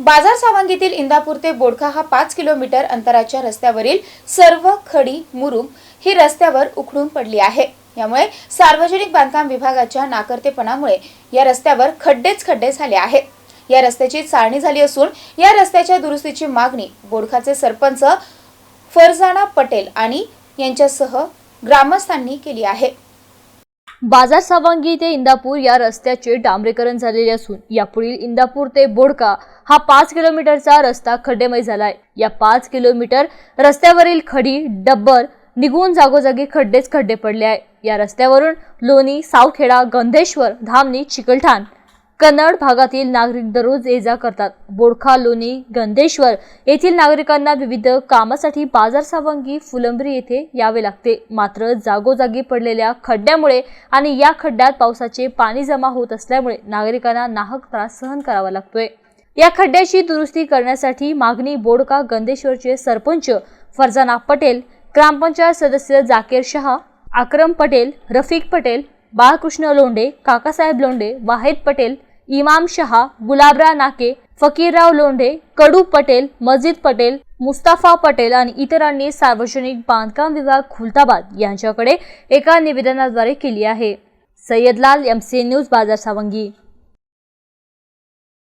बाजार सावंगीतील इंदापूर ते बोडखा हा पाच किलोमीटर अंतराच्या रस्त्यावरील सर्व खडी मुरुम ही रस्त्यावर उखडून पडली आहे. यामुळे सार्वजनिक बांधकाम विभागाच्या नाकर्तेपणामुळे या रस्त्यावर खड्डेच खड्डे झाले आहेत या रस्त्याची चाळणी झाली असून या रस्त्याच्या दुरुस्तीची मागणी बोडखाचे सरपंच फरजाना पटेल आणि यांच्यासह ग्रामस्थांनी केली आहे. बाजार सावंगी ते इंदापूर या रस्त्याचे डांबरीकरण झालेले असून यापुढील इंदापूर ते बोडका हा पाच किलोमीटरचा रस्ता खड्डेमय झालाय. या पाच किलोमीटर रस्त्यावरील खडी डब्बर निघून जागोजागी खड्डेच खड्डे पडले आहे. या रस्त्यावरून लोणी सावखेडा गंधेश्वर धामणी चिकलठाण कन्नड भागातील नागरिक दररोज ये जा करतात. बोडखा लोणी गंधेश्वर येथील नागरिकांना विविध कामासाठी बाजार सावंगी फुलंब्री येथे यावे लागते. मात्र जागोजागी पडलेल्या खड्ड्यामुळे आणि या खड्ड्यात पावसाचे पाणी जमा होत असल्यामुळे नागरिकांना नाहक त्रास सहन करावा लागतोय. या खड्ड्याची दुरुस्ती करण्यासाठी मागणी बोडका गंधेश्वरचे सरपंच फरजाना पटेल ग्रामपंचायत सदस्य जाकीर शहा अक्रम पटेल रफिक पटेल बाळकृष्ण लोंढे काकासाहेब लोंढे वाहेद पटेल इमाम शहा गुलाबराव नाके फकीरराव लोंढे कडू पटेल मजिद पटेल मुस्ताफा पटेल आणि इतरांनी सार्वजनिक बांधकाम विभाग खुलताबाद यांच्याकडे एका निवेदनाद्वारे केली आहे. सय्यदलाल एम सी न्यूज बाजार सावंगी.